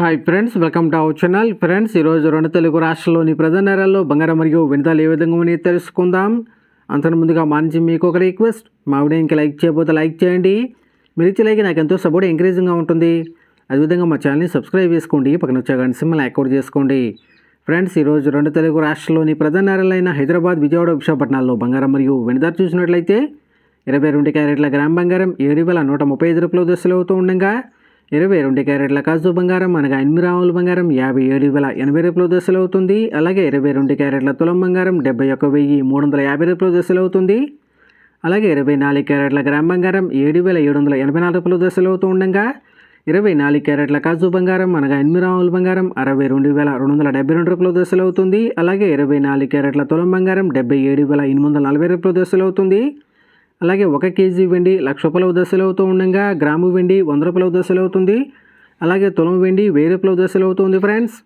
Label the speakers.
Speaker 1: Hi friends welcome to our channel friends ఈరోజు రెండు తెలుగు రాష్ట్రాల్లోని ప్రధాన నగరాల్లో బంగారం మరియు వినతాలు ఏ విధంగా ఉన్నాయో తెలుసుకుందాం. అంతకు ముందుగా మా మీకు ఒక రిక్వెస్ట్ మా వీడియోకి లైక్ చేయకపోతే లైక్ చేయండి. మీరు ఇచ్చే లైక్ నాకు ఎంతో సపోర్ట్ ఎంకరేజింగ్గా ఉంటుంది. అదేవిధంగా మా ఛానల్ని సబ్స్క్రైబ్ చేసుకోండి. పక్కన వచ్చే గంట సినిమాలు యాక్టివేట్ చేసుకోండి. ఫ్రెండ్స్ ఈరోజు రెండు తెలుగు రాష్ట్రాల్లోని ప్రధాన నగరాలైన హైదరాబాద్ విజయవాడ విశాఖపట్నాల్లో బంగారం మరియు వెనుదలు చూసినట్లయితే ఇరవై రెండు క్యారెట్ల గ్రామ్ బంగారం ఏడు వేల నూట ముప్పై ఐదు రూపాయలు దశలు అవుతూ ఉండగా ఇరవై రెండు క్యారెట్ల కాజు బంగారం అనగా ఎనిమిది రాముల బంగారం యాభై ఏడు వేల ఎనభై రూపాయల దశలు అవుతుంది. అలాగే ఇరవై రెండు క్యారెట్ల తులం బంగారం డెబ్బై ఒక్క వెయ్యి మూడు వందల యాభై రూపాయల దశలు అవుతుంది. అలాగే ఇరవై నాలుగు క్యారెట్ల గ్రామ్ బంగారం ఏడు వేల ఏడు వందల ఎనభై నాలుగు రూపాయల దశలు అవుతూ ఉండగా ఇరవై నాలుగు క్యారెట్ల కాజు బంగారం అనగా ఎనిమిది రాముల బంగారం అరవై రెండు వేల రెండు వందల డెబ్బై రెండు రూపాయల దశలు అవుతుంది. అలాగే ఇరవై నాలుగు క్యారెట్ల తులం బంగారం డెబ్బై ఏడు వేల ఎనిమిది వందల నలభై రూపాయల దశలు అవుతుంది. అలాగే ఒక కేజీ వెండి లక్ష రూపాయల దశలు అవుతూ ఉండగా గ్రాము వెండి వంద రూపాయల దశలు అవుతుంది. అలాగే తులం వెండి వెయ్యి రూపాయల దశలు అవుతుంది ఫ్రెండ్స్